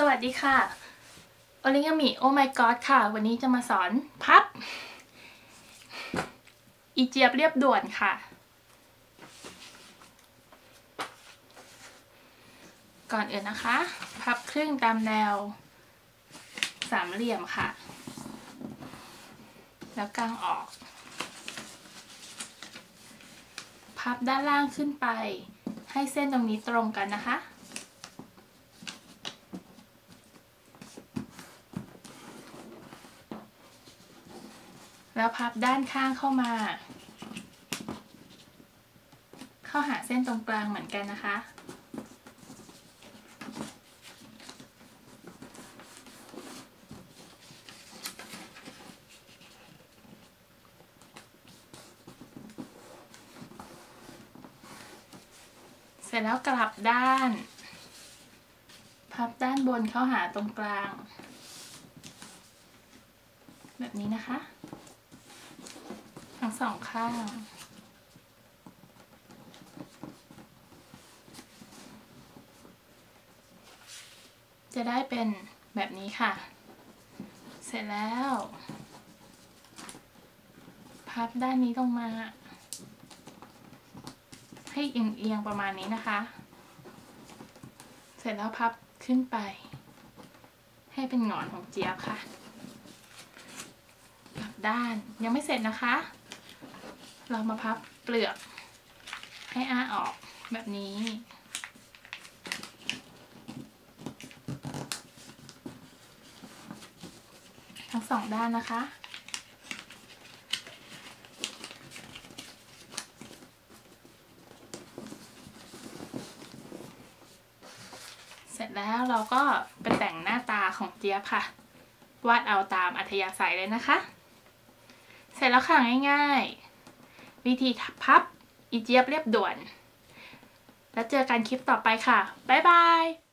สวัสดีค่ะโอริงามิโอ้ my god ค่ะ วันนี้จะมาสอนพับ อีเจี๊ยบเรียบด่วนค่ะ ก่อนอื่นนะคะ พับครึ่งตามแนว สามเหลี่ยมค่ะ แล้วกางออก พับด้านล่างขึ้นไป ให้เส้นตรงนี้ตรงกันนะคะ แล้วพับด้านข้างเข้ามา เข้าหาเส้นตรงกลางเหมือนกันนะคะ เสร็จแล้วกลับด้าน พับด้านบนเข้าหาตรงกลาง แบบนี้นะคะ สองข้างจะได้เป็นแบบนี้ค่ะ เสร็จแล้ว พับด้านนี้ลงมา ให้เอียงๆประมาณนี้นะคะ เสร็จแล้วพับขึ้นไป ให้เป็นหงอนของเจี๊ยบค่ะ กลับด้านยังไม่เสร็จนะคะ เรามาพับเปลือกให้อ้าออกแบบนี้ ทั้งสองด้านนะคะ เสร็จแล้วเราก็ไปแต่งหน้าตาของเจี๊ยบค่ะ วาดเอาตามอัธยาศัยเลยนะคะ เสร็จแล้วค่ะง่ายๆ วิธีพับอีเจี๊ยบเรียบด่วน แล้วเจอกันคลิปต่อไปค่ะ บ๊ายบาย